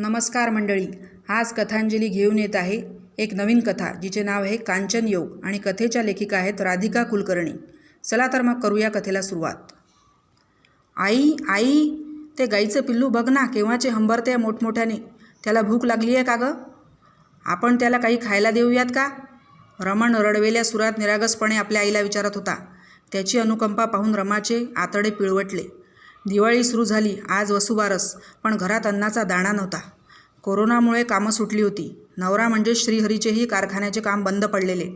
नमस्कार मंडळी आज कथांजली घेऊन येत आहे एक नवीन कथा जिचे नाव आहे कांचन योग आणि कथेच्या लेखिका आहेत राधिका कुलकर्णी. चला तर मग करूया कथेला सुरुवात. आई आई ते गाईचं पिल्लू बघ ना केव्हाचे हंबरते मोठमोठ्याने. त्याला भूक लागली आहे का गं? आपण त्याला काही खायला देऊयात का? रमण रडवेल्या सुरात निरागसपणे आपल्या आईला विचारत होता. त्याची अनुकंपा पाहून रमाचे आतडे पिळवटले. दिवाळी सुरू झाली आज वसुबारस पण घरात अन्नाचा दाणा नव्हता. कोरोनामुळे कामं सुटली होती. नवरा म्हणजे श्रीहरीचेही कारखान्याचे काम बंद पडलेले.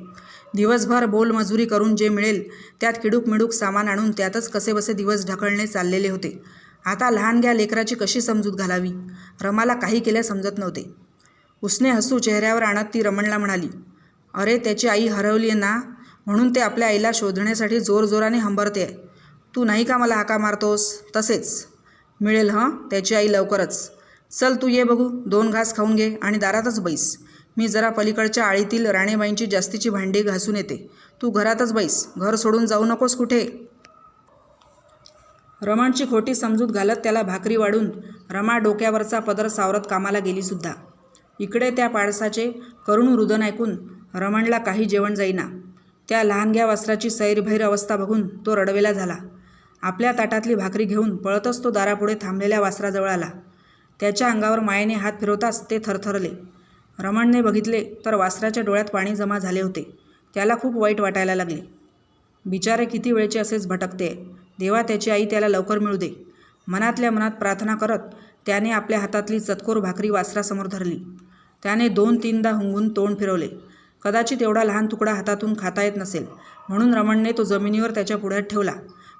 दिवसभर बोलमजुरी करून जे मिळेल त्यात किडूक मिडूक सामान आणून त्यातच कसेबसे दिवस ढकलणे चाललेले होते. आता लहान घ्या लेकराची कशी समजूत घालावी? रमाला काही केल्या समजत नव्हते. उसने हसू चेहऱ्यावर आणत ती रमणला म्हणाली अरे त्याची आई हरवली आहे ना? म्हणून ते आपल्या आईला शोधण्यासाठी जोरजोराने हंबरते आहे तू नाही का मला हाका मारतोस? तसेच. मिळेल हं? त्याची आई लवकरच. चल तू ये बघू. दोन घास खाऊन घे आणि दारातच बैस. मी जरा पलीकडच्या आळीतील राणेबाईंची जास्तीची भांडी घासून येते. तू घरातच बैस. घर सोडून जाऊ नकोस कुठे? रमणची खोटी समजूत घालत त्याला भाकरी वाढून रमा डोक्यावरचा पदर सावरत कामाला गेलीसुद्धा इकडे त्या पाडसाचे करुण रुदन ऐकून रमणला काही जेवण जाईना. त्या लहानग्या वस्त्राची सैरभैर अवस्था बघून तो रडवेला झाला. आपल्या ताटातली भाकरी घेऊन पळतच तो दारापुढे थांबलेल्या वासराजवळ आला. त्याच्या अंगावर मायेने हात फिरवताच ते थरथरले. रमणने बघितले तर वासराच्या डोळ्यात पाणी जमा झाले होते. त्याला खूप वाईट वाटायला लागले. बिचारे किती वेळचे असेच भटकते. देवा त्याची आई त्याला लवकर मिळू दे. मनातल्या मनात प्रार्थना करत त्याने आपल्या हातातली चतकोर भाकरी वासरासमोर धरली. त्याने दोन तीनदा हुंगून तोंड फिरवले. कदाचित एवढा लहान तुकडा हातातून खाता येत नसेल. म्हणून रमणने तो जमिनीवर त्याच्या पुढ्यात ठेवला.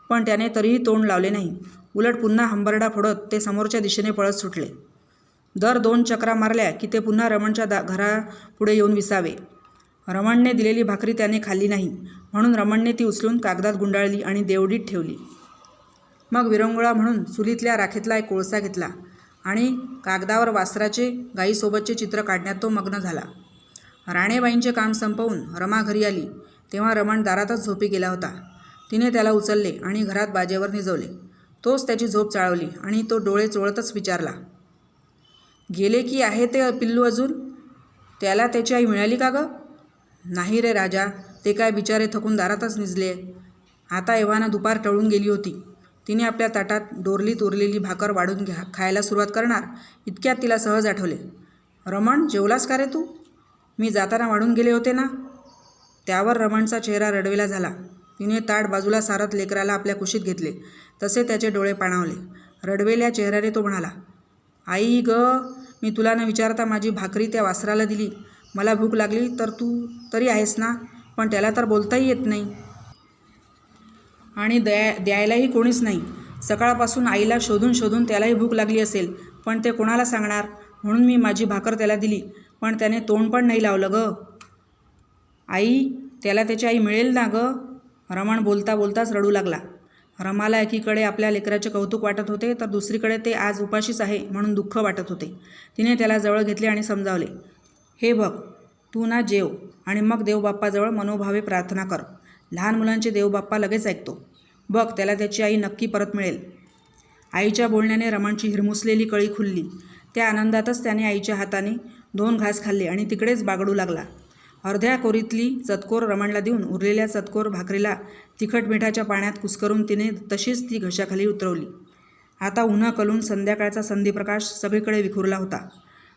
पण त्याने तरीही तोंड लावले नाही. उलट पुन्हा हंबरडा फोडत ते समोरच्या दिशेने पळत सुटले. दर दोन चक्रा मारल्या की ते पुन्हा रमणच्या दा घरापुढे येऊन विसावे. रमणने दिलेली भाकरी त्याने खाल्ली नाही. म्हणून रमणने ती उचलून कागदात गुंडाळली आणि देवडीत ठेवली. मग विरंगुळा म्हणून चुलीतल्या राखेतला एक कोळसा घेतला आणि कागदावर वासराचे गाईसोबतचे चित्र काढण्यात तो मग्न झाला. राणेबाईंचे काम संपवून रमा घरी आली. तेव्हा रमण दारातच झोपी गेला होता. तिने त्याला उचलले आणि घरात बाजेवर निजवले. तोच त्याची झोप चाळवली आणि तो डोळे चोळतच विचारला गेले की आहे ते पिल्लू अजून? त्याला त्याची आई मिळाली का गं? नाही रे राजा ते काय बिचारे थकून दारातच निजले. आता एव्हाना दुपार टळून गेली होती. तिने आपल्या ताटात डोरलीत उरलेली भाकर वाढून घ्या खायला सुरुवात करणार. इतक्यात तिला सहज आठवले रमण जेवलास का रे तू? मी जाताना वाढून गेले होते ना? त्यावर रमणचा चेहरा रडवेला झाला. तिने ताट बाजूला सारत लेकराला आपल्या कुशीत घेतले. तसे त्याचे डोळे पाणावले. रडवेल्या चेहऱ्याने तो म्हणाला आई ग मी तुला न विचारता माझी भाकरी त्या वासराला दिली. मला भूक लागली तर तू तरी आहेस ना? पण त्याला तर बोलताही येत नाही. आणि द्या द्यायलाही कोणीच नाही. सकाळपासून आईला शोधून शोधून त्यालाही भूक लागली असेल पण ते कोणाला सांगणार? म्हणून मी माझी भाकर त्याला दिली. पण त्याने तोंड पण नाही लावलं ग. आई त्याला त्याची आई मिळेल ना गं? रमण बोलता बोलताच रडू लागला. रमाला एकीकडे आपल्या लेकराचे कौतुक वाटत होते तर दुसरीकडे ते आज उपाशीच आहे म्हणून दुःख वाटत होते. तिने त्याला जवळ घेतले आणि समजावले हे बघ तू ना जेव आणि मग देवबाप्पाजवळ मनोभावे प्रार्थना कर. लहान मुलांचे देवबाप्पा लगेच ऐकतो. बघ त्याला त्याची आई नक्की परत मिळेल. आईच्या बोलण्याने रमणची हिरमुसलेली कळी खुलली. त्या आनंदातच त्याने आईच्या हाताने दोन घास खाल्ले आणि तिकडेच बागडू लागला. अर्ध्या कोरीतली चतकोर रमणला देऊन उरलेल्या चतकोर भाकरीला तिखट मिठाच्या पाण्यात कुस्करून तिने तशीच ती घशाखाली उतरवली. आता उन्हा कलून संध्याकाळचा संधीप्रकाश सगळीकडे विखुरला होता.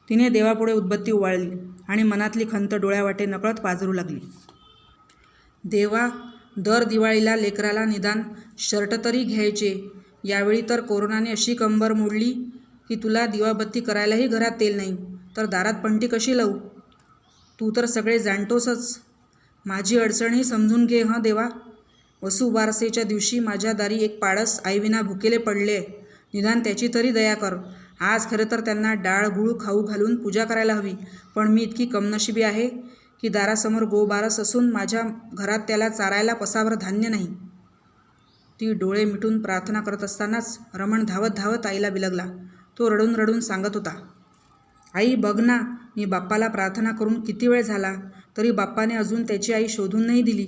तिने देवापुढे उदबत्ती उवाळली आणि मनातली खंत डोळ्यावाटे नकळत पाजरू लागली. देवा दर दिवाळीला लेकराला निदान शर्ट तरी घ्यायचे. यावेळी तर कोरोनाने अशी कंबर मोडली की तुला दिवाबत्ती करायलाही घरात तेल नाही. तर दारात पंटी कशी लावू? तू तर सगळे जाणतोसच. माझी अडचणही समजून घे हं देवा? वसुबारसेच्या दिवशी माझ्या दारी एक पाडस आईविना भुकेले पडले. निदान त्याची तरी दया कर. आज खरं तर त्यांना डाळ गुळ खाऊ घालून पूजा करायला हवी. पण मी इतकी कमनशिबी आहे की दारासमोर गोबारस असून माझ्या घरात त्याला चारायला पसावर धान्य नाही. ती डोळे मिटून प्रार्थना करत असतानाच रमण धावत धावत आईला बिलगला. तो रडून रडून सांगत होता आई बघ ना मी बाप्पाला प्रार्थना करून किती वेळ झाला तरी बाप्पाने अजून त्याची आई शोधून नाही दिली.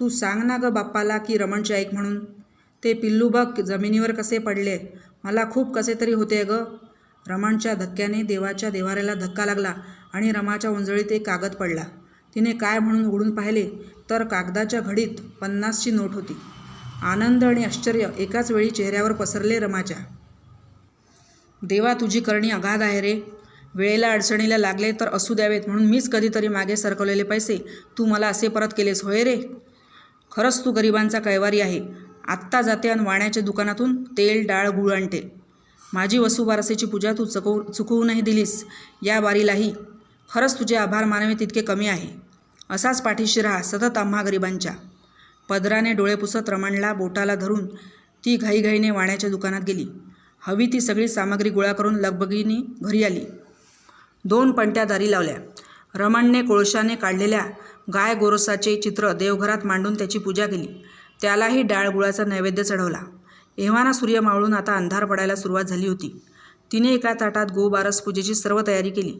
तू सांग ना गं बाप्पाला की रमणची ऐक म्हणून. ते पिल्लू बघ जमिनीवर कसे पडले. मला खूप कसे तरी होते ग. रमणच्या धक्क्याने देवाच्या देवाऱ्याला धक्का लागला आणि रमाच्या उंजळीत एक कागद पडला. तिने काय म्हणून उघडून पाहिले तर कागदाच्या घडीत पन्नासची नोट होती. आनंद आणि आश्चर्य एकाच वेळी चेहऱ्यावर पसरले रमाच्या. देवा तुझी करणी अगाध आहे रे. वेळेला अडचणीला लागले तर असू द्यावेत म्हणून मीच कधीतरी मागे सरकवलेले पैसे तू मला असे परत केलेस होय रे? खरंच तू गरिबांचा कैवारी आहे. आत्ता जाते आणि वाण्याच्या दुकानातून तेल डाळ गुळ आणते. माझी वसुबारसेची पूजा तू चकवू चुकवूनही दिलीस या बारीलाही खरंच तुझे आभार मानवे तितके कमी आहे. असाच पाठीशी राहा सतत आम्हा गरिबांच्या. पदराने डोळे पुसत रमणला बोटाला धरून ती घाईघाईने वाण्याच्या दुकानात गेली. हवी ती सगळी सामग्री गोळा करून लगबगीने घरी आली. दोन पणत्या दारी लावल्या. रमणने कोळशाने काढलेल्या गाय गोरसाचे चित्र देवघरात मांडून त्याची पूजा केली. त्यालाही डाळ गुळाचा नैवेद्य चढवला. एव्हाना सूर्य मावळून आता अंधार पडायला सुरुवात झाली होती. तिने एका ताटात गोबारस पूजेची सर्व तयारी केली.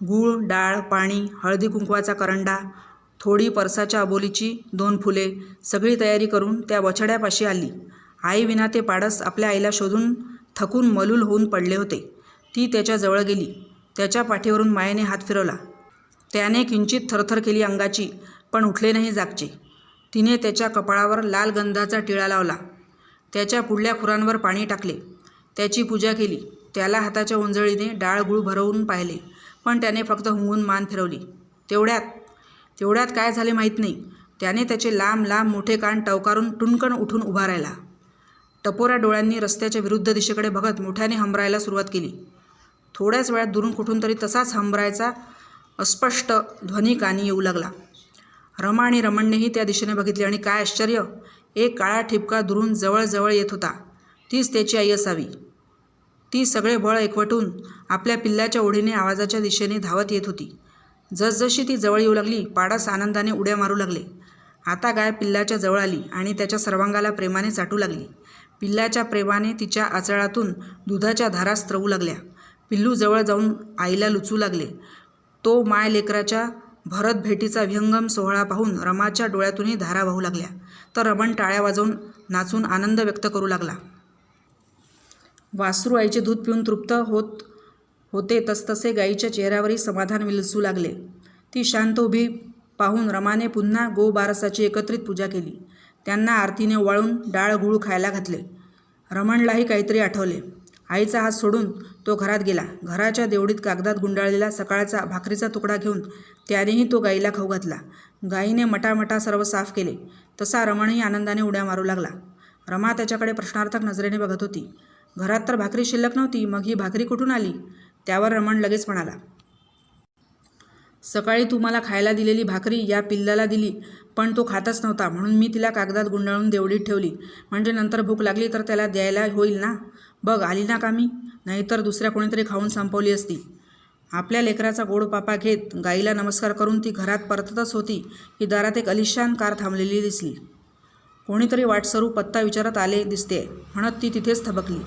गूळ डाळ पाणी हळदी कुंकवाचा करंडा थोडी परसाच्या अबोलीची दोन फुले सगळी तयारी करून त्या वछड्यापाशी आली. आईविना ते पाडस आपल्या आईला शोधून थकून मलूल होऊन पडले होते. ती त्याच्याजवळ गेली. त्याच्या पाठीवरून मायेने हात फिरवला. त्याने किंचित थरथर केली अंगाची पण उठले नाही जागचे. तिने त्याच्या कपाळावर लाल गंधाचा टिळा लावला. त्याच्या पुढल्या खुरांवर पाणी टाकले. त्याची पूजा केली. त्याला हाताच्या उंजळीने डाळगुळ भरवून पाहिले पण त्याने फक्त हुंगून मान फिरवली. तेवढ्यात तेवढ्यात काय झाले माहीत नाही. त्याने त्याचे लांब लांब मोठे कान टवकारून टुणकण उठून उभा राहिला. टपोऱ्या डोळ्यांनी रस्त्याच्या विरुद्ध दिशेकडे बघत मोठ्याने हंबरायला सुरुवात केली. थोड्याच वेळात दुरून कुठून तरी तसाच हंबरायचा अस्पष्ट ध्वनी कानी येऊ लागला. रमा आणि रमणनेही त्या दिशेने बघितले आणि काय आश्चर्य एक काळा ठिपका दुरून जवळजवळ येत होता. तीच त्याची आई असावी. ती सगळे बळ एकवटून आपल्या पिल्लाच्या ओढीने आवाजाच्या दिशेने धावत येत होती. जसजशी ती जवळ येऊ लागली पाडस आनंदाने उड्या मारू लागले. आता गाय पिल्लाच्या जवळ आली आणि त्याच्या सर्वांगाला प्रेमाने चाटू लागली. पिल्लाच्या प्रेमाने तिच्या आचळातून दुधाच्या धारा स्त्रवू लागल्या. पिल्लू जवळ जाऊन आईला लुचू लागले. तो माय लेकराच्या भरत भेटीचा व्यंगम सोहळा पाहून रमाच्या डोळ्यातूनही धारा वाहू लागल्या. तर रमण टाळ्या वाजवून नाचून आनंद व्यक्त करू लागला. वासरू आईचे दूध पिऊन तृप्त होत होते तसतसे गाईच्या चेहऱ्यावरही समाधान विलसू लागले. ती शांत उभी पाहून रमाने पुन्हा गो बारसाची एकत्रित पूजा केली. त्यांना आरतीने वाळून डाळ गुळ खायला घातले. रमणलाही काहीतरी आठवले. आईचा हात सोडून तो घरात गेला. घराच्या देवडीत कागदात गुंडाळलेला सकाळचा भाकरीचा तुकडा घेऊन त्यानेही तो गाईला खाऊ घातला. गाईने मटामटा सर्व साफ केले. तसा रमणही आनंदाने उड्या मारू लागला. रमा त्याच्याकडे प्रश्नार्थक नजरेने बघत होती. घरात तर भाकरी शिल्लक नव्हती मग ही भाकरी कुठून आली? त्यावर रमण लगेच म्हणाला. सकाळी तू मला खायला दिलेली भाकरी या पिल्लाला दिली पण तो खातच नव्हता म्हणून मी तिला कागदात गुंडाळून देवडीत ठेवली. म्हणजे नंतर भूक लागली तर त्याला द्यायला होईल ना? बघ आली ना कामी नाहीतर दुसऱ्या कोणीतरी खाऊन संपवली असती. आपल्या लेकराचा गोड पापा घेत गाईला नमस्कार करून ती घरात परततच होती. की दारात एक अलिशान कार थांबलेली दिसली. कोणीतरी वाटसरू पत्ता विचारत आले दिसते म्हणत ती तिथेच थबकली.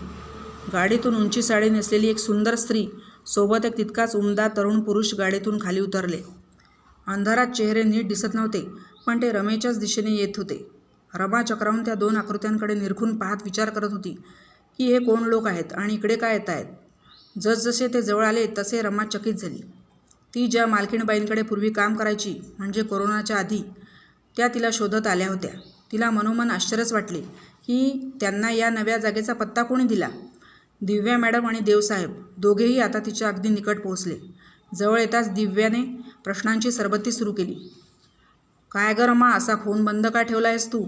गाडीतून उंची साडी नेसलेली एक सुंदर स्त्री सोबत एक तितकाच उमदा तरुण पुरुष गाडीतून खाली उतरले. अंधारात चेहरे नीट दिसत नव्हते पण ते रमेच्याच दिशेने येत होते. रमा चक्रावून त्या दोन आकृत्यांकडे निरखून पाहत विचार करत होती. की हे कोण लोक आहेत आणि इकडे काय येत आहेत? जसजसे ते जवळ आले तसे रमा चकित झाली. ती ज्या मालकीणबाईंकडे पूर्वी काम करायची म्हणजे कोरोनाच्या आधी त्या तिला शोधत आल्या होत्या. तिला मनोमन आश्चर्यच वाटले की त्यांना या नव्या जागेचा पत्ता कोणी दिला? दिव्या मॅडम आणि देवसाहेब दोघेही आता तिच्या अगदी निकट पोहोचले. जवळ येताच दिव्याने प्रश्नांची सरबत्ती सुरू केली. काय ग रमा असा फोन बंद का ठेवला आहेस तू?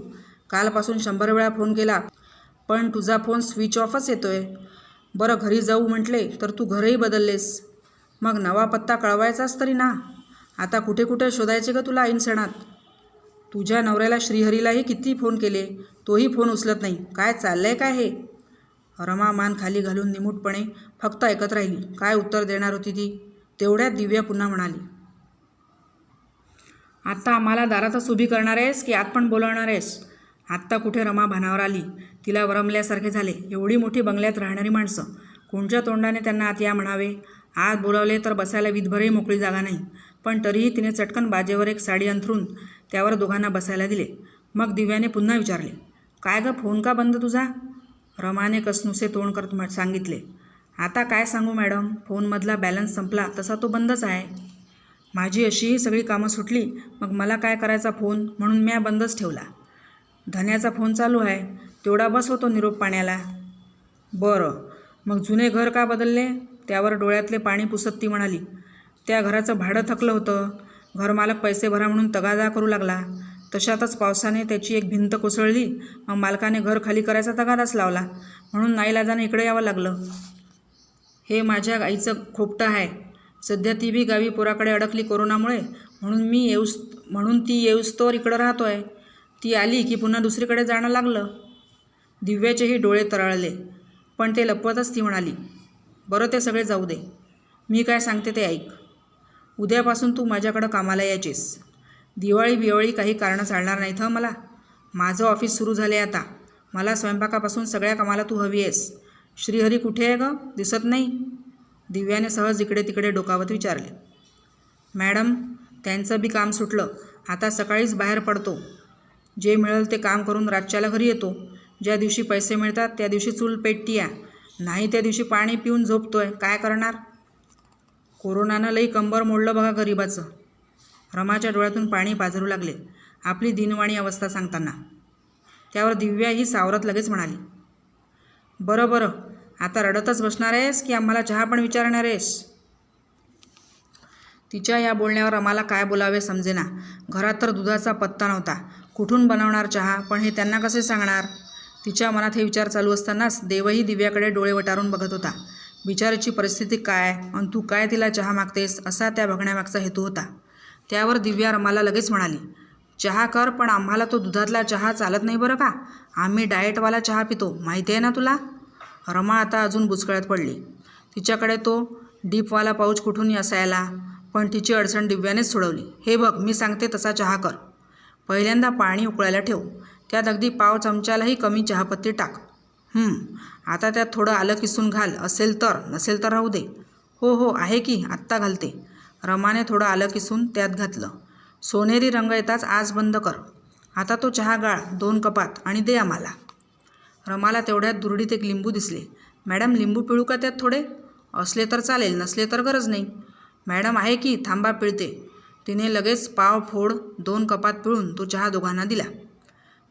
कालपासून शंभर वेळा फोन केला पण तुझा फोन स्विच ऑफच येतोय. बरं घरी जाऊ म्हटले तर तू घरही बदललेस. मग नवा पत्ता कळवायचाच तरी ना. आता कुठे कुठे शोधायचे का तुला ऐन सणात? तुझ्या नवऱ्याला श्रीहरीलाही किती फोन केले? तोही फोन उचलत नाही. काय चाललंय काय हे? रमा मान खाली घालून निमूटपणे फक्त ऐकत राहिली. काय उत्तर देणार होती ती? तेवढ्यात दिव्या पुन्हा म्हणाली. आत्ता आम्हाला दारातच उभी करणार आहेस की आत पण बोलवणार आहेस? आत्ता कुठे रमा भानावर आली? तिला वरमल्यासारखे झाले. एवढी मोठी बंगल्यात राहणारी माणसं. कोणच्या तोंडाने त्यांना आत या म्हणावे? आत बोलावले तर बसायला विधभरही मोकळी जागा नाही. पण तरीही तिने चटकन बाजेवर एक साडी अंथरून त्यावर दोघांना बसायला दिले. मग दिव्याने पुन्हा विचारले काय गं फोन का बंद तुझा? रमाने कसनुसे तोंड करत म सांगितले आता काय सांगू मॅडम? फोनमधला बॅलन्स संपला तसा तो बंदच आहे. माझी अशीही सगळी कामं सुटली मग मला काय करायचा फोन? म्हणून म्या बंदच ठेवला. धन्याचा फोन चालू आहे. तेवढा बस होतो निरोप पाण्याला. बरं. मग जुने घर का बदलले? त्यावर डोळ्यातले पाणी पुसत ती म्हणाली त्या घराचं भाडं थकलं होतं. घरमालक पैसे भरा म्हणून तगादा करू लागला. तशातच पावसाने त्याची एक भिंत कोसळली. मग मालकाने घर खाली करायचा तगादाच लावला. म्हणून नाईलाजाने इकडे यावं लागलं. हे माझ्या आईचं खोपटं आहे. सध्या ती बी गावी पोराकडे अडकली कोरोनामुळे. म्हणून मी येऊस म्हणून ती येऊस्तोवर इकडं राहतो आहे ती आली की पुन्हा दुसरीकडे जाणं लागलं. दिव्याचेही डोळे तरळले पण ते लपवतच ती म्हणाली बरं ते सगळे जाऊ दे. मी काय सांगते ते ऐक. उद्यापासून तू माझ्याकडं कामाला यायचीस. दिवाळी बिवाळी काही कारणं चालणार नाहीत हं मला. माझं ऑफिस सुरू झाले आता. मला स्वयंपाकापासून सगळ्या कामाला तू हवी आहेस. श्रीहरी कुठे आहे गं? दिसत नाही. दिव्याने सहज इकडे तिकडे डोकावत विचारले. मॅडम त्यांचं बी काम सुटलं. आता सकाळीच बाहेर पडतो. जे मिळेल ते काम करून रातच्याला घरी येतो. ज्या दिवशी पैसे मिळतात त्या दिवशी चूल पेटतीया नाही त्या दिवशी पाणी पिऊन झोपतोय. काय करणार? कोरोनानं लई कंबर मोडलं बघा गरिबाचं. रमाच्या डोळ्यातून पाणी पाझरू लागले. आपली दिनवाणी अवस्था सांगताना. त्यावर दिव्या ही सावरत लगेच म्हणाली बरं बरं. आता रडतच बसणार आहेस की आम्हाला चहा पण विचारणार आहेस? तिच्या या बोलण्यावर आम्हाला काय बोलावे समजेना. घरात तर दुधाचा पत्ता नव्हता. कुठून बनवणार चहा? पण हे त्यांना कसे सांगणार? तिच्या मनात हे विचार चालू असतानाच देवही दिव्याकडे डोळे वटारून बघत होता. बिचाराची परिस्थिती काय? आणि तू काय तिला चहा मागतेस? असा त्या बघण्यामागचा हेतू होता. त्यावर दिव्या रमाला लगेच म्हणाली चहा कर पण आम्हाला तो दुधातला चहा चालत नाही बरं का? आम्ही डाएटवाला चहा पितो. माहिती आहे ना तुला? रमा आता अजून बुचकळ्यात पडली. तिच्याकडे तो डीपवाला पाऊच कुठून असायला पण तिची अडचण दिव्यानेच सोडवली. हे बघ मी सांगते तसा चहा कर. पहिल्यांदा पाणी उकळायला ठेव. त्यात अगदी पाव चमच्यालाही कमी चहापत्ती टाक. आता त्यात थोडं आलं किसून घाल. असेल तर नसेल तर राहू दे. हो हो आहे की आत्ता घालते. रमाने थोडं आलं किसून त्यात घातलं. सोनेरी रंग येताच आज बंद कर. आता तो चहा गाळ दोन कपात आणि दे आम्हाला. रमाला तेवढ्यात दुरडीत एक लिंबू दिसले. मॅडम लिंबू पिळू का त्यात थोडे? असले तर चालेल नसले तर गरज नाही. मॅडम आहे की थांबा पिळते. तिने लगेच पाव फोड दोन कपात पिळून तो चहा दोघांना दिला.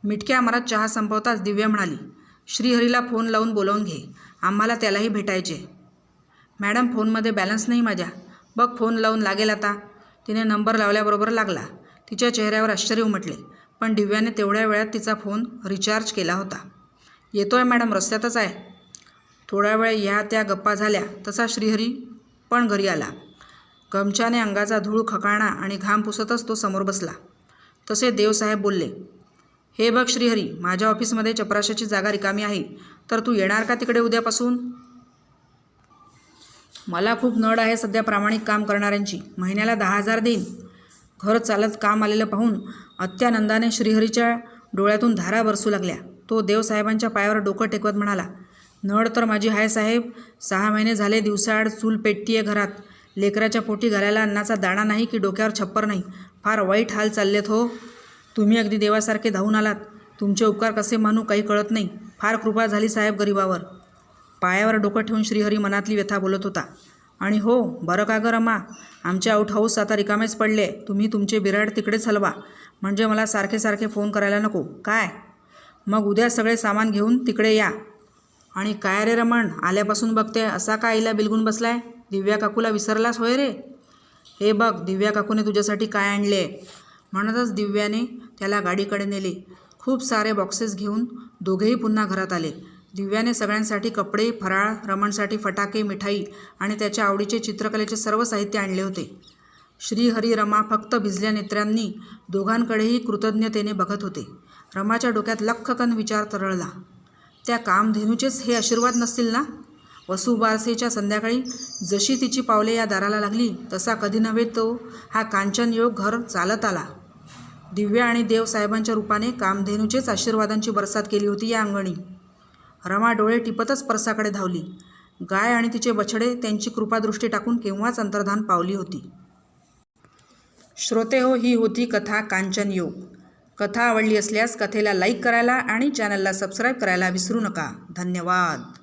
मिटक्या आमारात चहा संपवताच दिव्या म्हणाली श्रीहरीला फोन लावून बोलावून घे आम्हाला त्यालाही भेटायचे. मॅडम फोनमध्ये बॅलन्स नाही माझ्या. बघ फोन लावून लागेल आता. तिने नंबर लावल्याबरोबर लागला. तिच्या चेहऱ्यावर आश्चर्य उमटले पण दिव्याने तेवढ्या वेळात तिचा फोन रिचार्ज केला होता. येतोय मॅडम रस्त्यातच आहे. थोड्या वेळ ह्या त्या गप्पा झाल्या तसा श्रीहरी पण घरी आला. गमच्याने अंगाचा धूळ खकाणा आणि घाम पुसतच तो समोर बसला. तसे देवसाहेब बोलले हे बघ श्रीहरी माझ्या ऑफिसमध्ये चपराशाची जागा रिकामी आहे तर तू येणार का तिकडे उद्यापासून? मला खूप नड आहे सध्या प्रामाणिक काम करणाऱ्यांची. महिन्याला दहा हजार देईन. घर चालत काम आलेलं पाहून अत्यानंदाने श्रीहरीच्या डोळ्यातून धारा बरसू लागल्या. तो देवसाहेबांच्या पायावर डोकं टेकवत म्हणाला नड तर माझी आहे साहेब. सहा महिने झाले दिवसाआड चूल पेटती आहे घरात. लेकराच्या पोटी घालायला अन्नाचा दाणा नाही की डोक्यावर छप्पर नाही. फार वाईट हाल चाललेत हो. तुम्ही अगदी देवासारखे धावून आलात. तुमचे उपकार कसे मानू काही कळत नाही. फार कृपा झाली साहेब गरिबावर. पायावर डोकं ठेवून श्रीहरी मनातली व्यथा बोलत होता. आणि हो बरं का गं रमा? आमचे आउट हाऊस आता रिकामेच पडले. तुम्ही तुमचे बिराड तिकडेच हलवा. म्हणजे मला सारखे सारखे फोन करायला नको. काय? मग उद्या सगळे सामान घेऊन तिकडे या. आणि काय रे रमण? आल्यापासून बघते. असा का आईला बिलगून बसलाय? दिव्या काकूला विसरलास होय रे? हे बघ दिव्या काकूने तुझ्यासाठी काय आणले? म्हणतच दिव्याने त्याला गाडीकडे नेले. खूप सारे बॉक्सेस घेऊन दोघेही पुन्हा घरात आले. दिव्याने सगळ्यांसाठी कपडे फराळ रमणसाठी फटाके मिठाई आणि त्याच्या आवडीचे चित्रकलेचे सर्व साहित्य आणले होते. श्रीहरी रमा फक्त भिजल्या नेत्र्यांनी दोघांकडेही कृतज्ञतेने बघत होते. रमाच्या डोक्यात लख्खकन विचार तरळला. त्या कामधेनूचेच हे आशीर्वाद नसतील ना? वसुबारसेच्या संध्याकाळी जशी तिची पावले या दाराला लागली तसा कधी नव्हे तो हा कांचन योग घर चालत आला. दिव्या आणि देवसाहेबांच्या रूपाने कामधेनूचेच आशीर्वादांची बरसात केली होती या अंगणी. रमा डोळे टिपतच परसाकडे धावली. गाय आणि तिचे बछडे त्यांची कृपादृष्टी टाकून केव्हाच अंतर्धान पावली होती. श्रोते हो ही होती कथा कांचन योग कथा आवडली असल्यास कथेला लाईक करायला आणि चॅनलला सबस्क्राईब करायला विसरू नका. धन्यवाद.